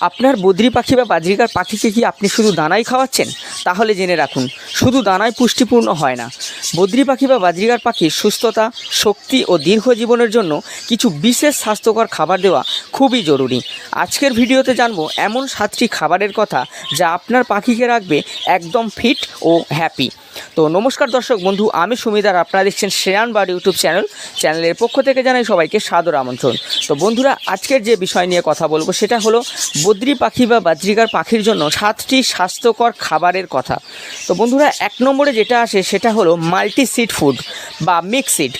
আপনার বদ্রি পাখি বা বাজরিকার পাখিকে কি আপনি শুধু দানাই খাওয়াচ্ছেন? তাহলে জেনে রাখুন। শুধু দানায় পুষ্টিপূর্ণ হয় না। বদ্রি পাখি বা বাজরিকার পাখির সুস্থতা, শক্তি ও দীর্ঘ জীবনের জন্য কিছু বিশেষ স্বাস্থ্যকর খাবার দেওয়া খুবই জরুরি। আজকের ভিডিওতে জানব এমন সাতটি খাবারের কথা যা আপনার পাখিকে রাখবে একদম ফিট ও হ্যাপি। তো নমস্কার দর্শক বন্ধু, আমি সুমিদার আপনারা দেখছেন শ্রেয়ান বার ইউটিউব চ্যানেল। চ্যানেলের পক্ষ থেকে জানাই সবাইকে সাদর আমন্ত্রণ। তো বন্ধুরা, আজকের যে বিষয় নিয়ে কথা বলব সেটা হলো বদ্রি পাখি বা বাজরিকার পাখির জন্য সাতটি স্বাস্থ্যকর খাবারের কথা। তো বন্ধুরা এক নম্বরে যেটা আসে সেটা হলো মাল্টি সিড ফুড বা মিক্স সিড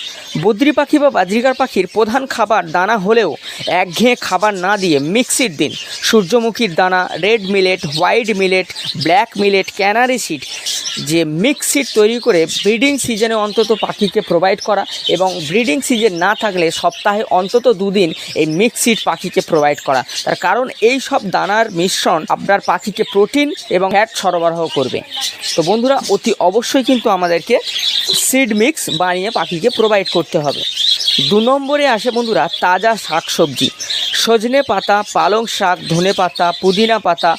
বদ্রি পাখি বা বাজরিকার পাখির প্রধান খাবার দানা হলেও একঘেয়ে খাবার না দিয়ে মিক্সিড দিন। সূর্যমুখীর দানা red millet white millet black millet canary seed যে মিক্স সিড তৈরি করে ব্রিডিং সিজনে অন্তত পাখিকে প্রোভাইড করা এবং ব্রিডিং সিজন না থাকলে সপ্তাহে অন্তত দুদিন এই মিক্স সিড পাখিকে প্রোভাইড করা। তার কারণ এই সব দানার মিশ্রণ আপনার পাখিকে প্রোটিন এবং ফ্যাট সরবরাহ করবে। তো বন্ধুরা অতি অবশ্যই কিন্তু আমাদেরকে সিড মিক্স বানিয়ে পাখিকে প্রোভাইড করতে হবে। দু নম্বরে আসে বন্ধুরা তাজা শাক সবজি সজনে পাতা, পালং শাক, ধনে পাতা, পুদিনা পাতা,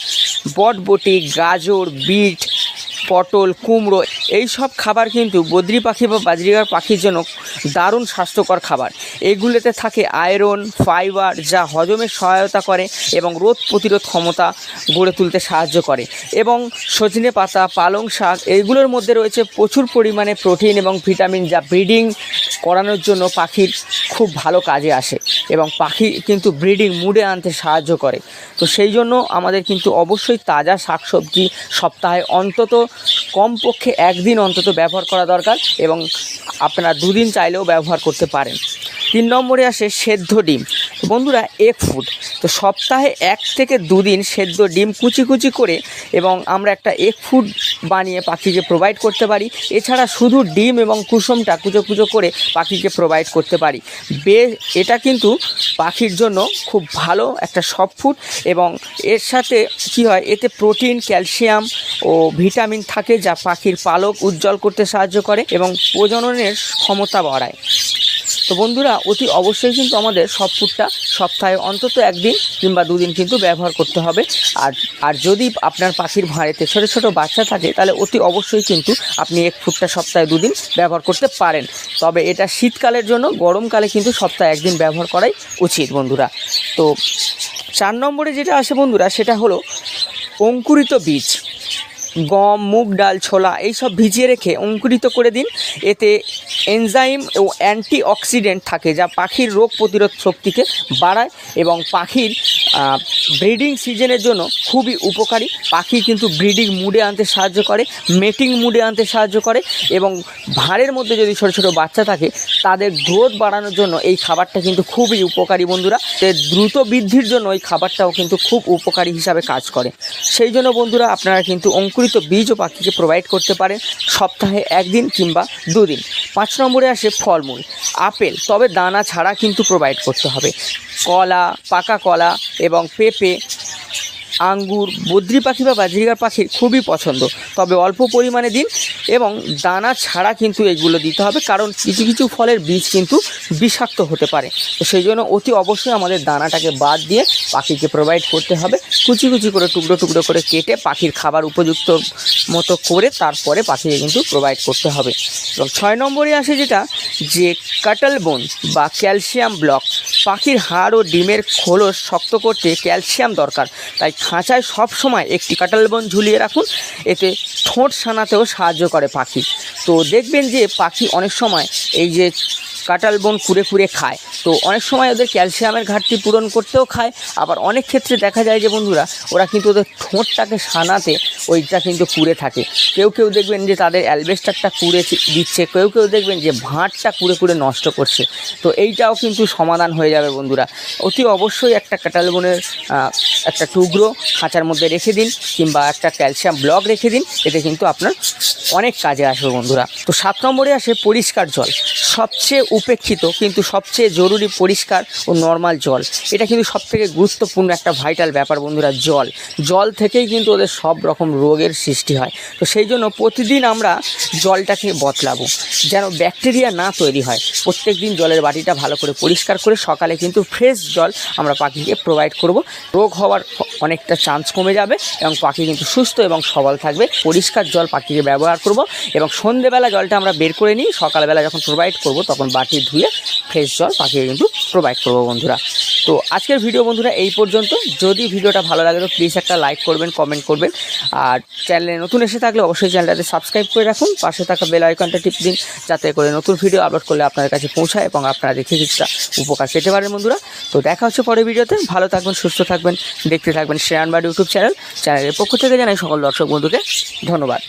বটবটি, গাজর, বিট, পটল, কুমড়ো এই সব খাবার কিন্তু বদ্রি পাখি বা বাজরিকার পাখির জন্য দারুণ স্বাস্থ্যকর খাবার। এগুলোতে থাকে আয়রন, ফাইবার, যা হজমে সহায়তা করে এবং রোগ প্রতিরোধ ক্ষমতা গড়ে তুলতে সাহায্য করে। এবং সজনে পাতা, পালং শাক এইগুলোর মধ্যে রয়েছে প্রচুর পরিমাণে প্রোটিন এবং ভিটামিন যা ব্রিডিং করানোর জন্য পাখির খুব ভালো কাজে আসে এবং পাখি কিন্তু ব্রিডিং মুডে আনতে সাহায্য করে। তো সেই জন্য আমাদের কিন্তু অবশ্যই তাজা শাকসবজি সপ্তাহে অন্তত কমপক্ষে একদিন অন্তত ব্যবহার করা দরকার এবং আপনারা দুদিন চাইলেও ব্যবহার করতে পারেন। তিন নম্বরে আসে সেদ্ধ ডিম। বন্ধুরা এক ফুড তো সপ্তাহে এক থেকে দুদিন সেদ্ধ ডিম কুচি কুচি করে এবং আমরা একটা এক ফুড বানিয়ে পাখিকে প্রোভাইড করতে পারি। এছাড়া শুধু ডিম এবং কুসুমটা কুচো কুচো করে পাখিকে প্রোভাইড করতে পারি। বে, এটা কিন্তু পাখির জন্য খুব ভালো একটা সফট ফুড এবং এর সাথে কি হয়, এতে প্রোটিন ক্যালসিয়াম ও ভিটামিন থাকে যা পাখির পালক উজ্জ্বল করতে সাহায্য করে এবং প্রজননের ক্ষমতা বাড়ায়। তো বন্ধুরা, অতি অবশ্যই কিন্তু আমাদের সব ফুডটা সপ্তাহে অন্তত একদিন কিংবা দুদিন কিন্তু ব্যবহার করতে হবে। আর আর যদি আপনার পাখির ভাঁড়েতে ছোটো ছোটো বাচ্চা থাকে, তাহলে অতি অবশ্যই কিন্তু আপনি এক ফুডটা সপ্তাহে দুদিন ব্যবহার করতে পারেন। তবে এটা শীতকালের জন্য, গরমকালে কিন্তু সপ্তাহে একদিন ব্যবহার করাই উচিত বন্ধুরা। তো চার নম্বরে যেটা আসে বন্ধুরা, সেটা হলো অঙ্কুরিত বীজ। গম, মুগ, ডাল, ছোলা, এইসব ভিজিয়ে রেখে অঙ্কুরিত করে দিন। এতে এনজাইম ও অ্যান্টি অক্সিডেন্ট থাকে যা পাখির রোগ প্রতিরোধ শক্তিকে বাড়ায় এবং পাখির ব্রিডিং সিজনের জন্য খুবই উপকারী। পাখি কিন্তু ব্রিডিং মুডে আনতে সাহায্য করে, মেটিং মুডে আনতে সাহায্য করে এবং ভাঁড়ের মধ্যে যদি ছোটো ছোটো বাচ্চা থাকে, তাদের গ্রোথ বাড়ানোর জন্য এই খাবারটা কিন্তু খুবই উপকারী বন্ধুরা। দ্রুত বৃদ্ধির জন্য এই খাবারটাও কিন্তু খুব উপকারী হিসাবে কাজ করে। সেই জন্য বন্ধুরা আপনারা কিন্তু অঙ্কুরিত বীজও পাখিকে প্রোভাইড করতে পারেন সপ্তাহে একদিন কিংবা দুদিন। পাঁচ নম্বরে আসে ফলমূল, আপেল। তবে দানা ছাড়া কিন্তু প্রোভাইড করতে হবে। কলা, পাকা কলা এবং পেঁপে আঙ্গুর, বদ্রি পাখি বা বাজরিকার পাখির খুবই পছন্দ। তবে অল্প পরিমাণে দিন এবং দানা ছাড়া কিন্তু এগুলো দিতে হবে, কারণ কিছু কিছু ফলের বীজ কিন্তু বিষাক্ত হতে পারে। তো সেই জন্য অতি অবশ্যই আমাদের দানাটাকে বাদ দিয়ে পাখিকে প্রোভাইড করতে হবে। কুচি কুচি করে, টুকরো টুকরো করে কেটে পাখির খাবার উপযুক্ত মতো করে তারপরে পাখিকে কিন্তু প্রোভাইড করতে হবে। এবং ছয় নম্বরে আসে যেটা যে কাটাল বোন বা ক্যালসিয়াম ব্লক। পাখির হাড় ও ডিমের খোলস শক্ত করতে ক্যালসিয়াম দরকার। তাই খাঁচায় সব সময় একটি কাটাল বন ঝুলিয়ে রাখুন। এতে ঠোঁট সানাতেও সাহায্য করে পাখি। তো দেখবেন যে পাখি অনেক সময় এই যে কাটাল বন কুড়ে কুড়ে খায়। তো অনেক সময় ওদের ক্যালসিয়ামের ঘাটতি পূরণ করতেও খায়। আবার অনেক ক্ষেত্রে দেখা যায় যে বন্ধুরা, ওরা কিন্তু ওদের ঠোঁটটাকে সানাতে ওইটা কিন্তু কুড়ে থাকে। কেউ কেউ দেখবেন যে তাদের অ্যালবেস্টারটা কুড়ে দিচ্ছে, কেউ কেউ দেখবেন যে ভাঁটটা কুড়ে কুড়ে নষ্ট করছে। তো এইটাও কিন্তু সমাধান হয়ে যাবে বন্ধুরা। অতি অবশ্যই একটা কাটাল বনের একটা টুকরো খাঁচার মধ্যে রেখে দিন কিংবা একটা ক্যালসিয়াম ব্লক রেখে দিন। এতে কিন্তু আপনার অনেক কাজে আসবে বন্ধুরা। তো সাত নম্বরে আসে পরিষ্কার জল। সবচেয়ে উপেক্ষিত, কিন্তু সবচেয়ে জরুরি পরিষ্কার ও নর্মাল জল। এটা কিন্তু সবথেকে গুরুত্বপূর্ণ একটা ভাইটাল ব্যাপার বন্ধুরা, জল। জল থেকেই কিন্তু ওদের সব রকম রোগের সৃষ্টি হয়। তো সেই জন্য প্রতিদিন আমরা জলটাকে বদলাবো, যেন ব্যাকটেরিয়া না তৈরি হয়। প্রত্যেক দিন জলের বাটিটা ভালো করে পরিষ্কার করে সকালে কিন্তু ফ্রেশ জল আমরা পাখিকে প্রোভাইড করব। রোগ হওয়ার অনেকটা চান্স কমে যাবে এবং পাখি কিন্তু সুস্থ এবং সবল থাকবে। পরিষ্কার জল পাখিকে ব্যবহার করব এবং সন্ধেবেলা জলটা আমরা বের করে নিই। সকালবেলা যখন প্রোভাইড করব, তখন বাটি ধুয়ে ফ্রেশ জল পাখিকে কিন্তু প্রোভাইড করব বন্ধুরা। তো আজকের ভিডিও বন্ধুরা এই পর্যন্ত। যদি ভিডিওটা ভালো লাগে তো প্লিজ একটা লাইক করবেন কমেন্ট করবেন। আর চ্যানেলে নতুন এসে থাকলে অবশ্যই চ্যানেলটাতে সাবস্ক্রাইব করে রাখুন। পাশে থাকা বেল আইকনটা টিপ দিন যাতে করে নতুন ভিডিও আপলোড করলে আপনাদের কাছে পৌঁছায় এবং আপনারা দেখে কিছুটা উপকার পেতে পারেন বন্ধুরা। তো দেখা হচ্ছে পরের ভিডিওতে ভালো থাকবেন, সুস্থ থাকবেন, দেখতে থাকবেন শ্রেয়ানবাড়ি ইউটিউব চ্যানেল চ্যানেলের পক্ষ থেকে জানাই সকল দর্শক বন্ধুকে ধন্যবাদ।